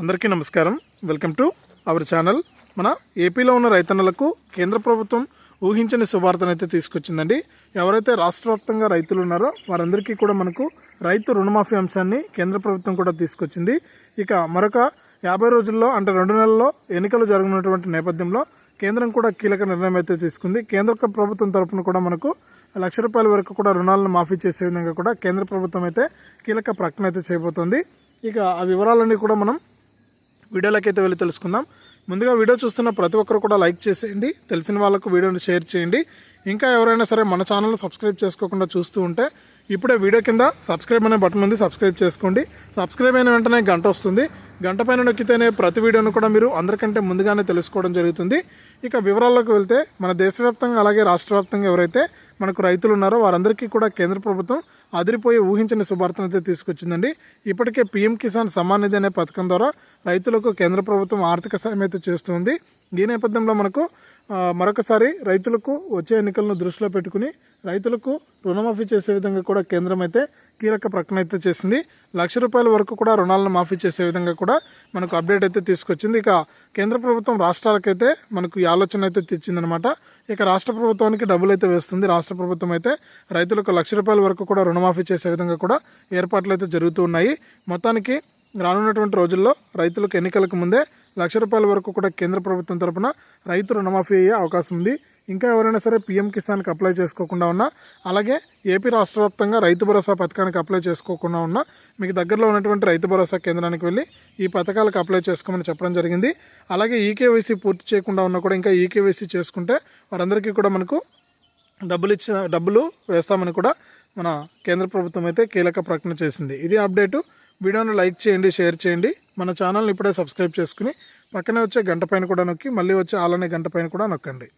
అందరికీ నమస్కారం. Welcome to our channel. మన ఏపీలో ఉన్న రైతన్నలకు కేంద్ర ప్రభుత్వం ఊహించని శుభార్తనైతే తీసుకొచ్చిందండి. ఎవరైతే రాష్ట్ర వ్యాప్తంగా రైతులు ఉన్నారో వారందరికీ కూడా మనకు రైతు రుణమాఫీ అంశాన్ని కేంద్ర ప్రభుత్వం కూడా తీసుకొచ్చింది. ఇక మరొక యాభై రోజుల్లో అంటే రెండు నెలల్లో ఎన్నికలు జరగనున్నటువంటి నేపథ్యంలో కేంద్రం కూడా కీలక నిర్ణయం అయితే తీసుకుంది. కేంద్ర ప్రభుత్వం తరపున కూడా మనకు లక్ష రూపాయల వరకు కూడా రుణాలను మాఫీ చేసే విధంగా కూడా కేంద్ర ప్రభుత్వం అయితే కీలక ప్రకటన అయితే చేయబోతోంది. ఇక ఆ వివరాలన్నీ కూడా మనం వీడియోలోకి అయితే వెళ్ళి తెలుసుకుందాం. ముందుగా వీడియో చూస్తున్న ప్రతి ఒక్కరు కూడా లైక్ చేసేయండి. తెలిసిన వాళ్ళకు వీడియోని షేర్ చేయండి. ఇంకా ఎవరైనా సరే మన ఛానల్ సబ్స్క్రైబ్ చేసుకోకుండా చూస్తూ ఉంటే ఇప్పుడే వీడియో కింద సబ్స్క్రైబ్ అనే బటన్ ఉంది సబ్స్క్రైబ్ చేసుకోండి. సబ్స్క్రైబ్ అయిన వెంటనే గంట వస్తుంది. గంట పైన నొక్కితేనే ప్రతి వీడియోను కూడా మీరు అందరికంటే ముందుగానే తెలుసుకోవడం జరుగుతుంది. ఇక వివరాల్లోకి వెళ్తే మన దేశవ్యాప్తంగా అలాగే రాష్ట్ర ఎవరైతే మనకు రైతులు ఉన్నారో వారందరికీ కూడా కేంద్ర ప్రభుత్వం అదిరిపోయి ఊహించని శుభార్తను అయితే తీసుకొచ్చిందండి. ఇప్పటికే పీఎం కిసాన్ సమ్మాన్ నిధి అనే పథకం ద్వారా రైతులకు కేంద్ర ప్రభుత్వం ఆర్థిక సాయం అయితే చేస్తుంది ఈ నేపథ్యంలో మనకు మరొకసారి రైతులకు వచ్చే ఎన్నికలను దృష్టిలో పెట్టుకుని రైతులకు రుణమాఫీ చేసే విధంగా కూడా కేంద్రం అయితే కీలక ప్రకటన అయితే చేసింది. లక్ష రూపాయల వరకు కూడా రుణాలను మాఫీ చేసే విధంగా కూడా మనకు అప్డేట్ అయితే తీసుకొచ్చింది. ఇక కేంద్ర ప్రభుత్వం రాష్ట్రాలకైతే మనకు ఈ ఆలోచన అయితే తెచ్చిందనమాట. ఇక రాష్ట్ర ప్రభుత్వానికి డబ్బులు అయితే వేస్తుంది. రాష్ట్ర ప్రభుత్వం అయితే రైతులకు లక్ష రూపాయల వరకు కూడా రుణమాఫీ చేసే విధంగా కూడా ఏర్పాట్లు అయితే జరుగుతూ ఉన్నాయి. మొత్తానికి రానున్నటువంటి రోజుల్లో రైతులకు ఎన్నికలకు ముందే లక్ష రూపాయల వరకు కూడా కేంద్ర ప్రభుత్వం తరపున రైతు రుణమాఫీ అయ్యే అవకాశం ఉంది. ఇంకా ఎవరైనా సరే పీఎం కిసాన్కి అప్లై చేసుకోకుండా ఉన్నా అలాగే ఏపీ రాష్ట్ర వ్యాప్తంగా రైతు భరోసా పథకానికి అప్లై చేసుకోకుండా ఉన్నా మీకు దగ్గరలో ఉన్నటువంటి రైతు భరోసా కేంద్రానికి వెళ్ళి ఈ పథకాలకు అప్లై చేసుకోమని చెప్పడం జరిగింది. అలాగే ఈకేవైసీ పూర్తి చేయకుండా ఉన్నా కూడా ఇంకా ఈకేవైసీ చేసుకుంటే వారందరికీ కూడా మనకు డబ్బులు ఇచ్చిన డబ్బులు వేస్తామని కూడా మన కేంద్ర ప్రభుత్వం అయితే కీలక ప్రకటన చేసింది. ఇది అప్డేటు. వీడియోను లైక్ చేయండి షేర్ చేయండి. మన ఛానల్ని ఇప్పుడే సబ్స్క్రైబ్ చేసుకుని పక్కనే వచ్చే గంట పైన కూడా నొక్కి మళ్ళీ వచ్చే ఆలనే గంట పైన కూడా నొక్కండి.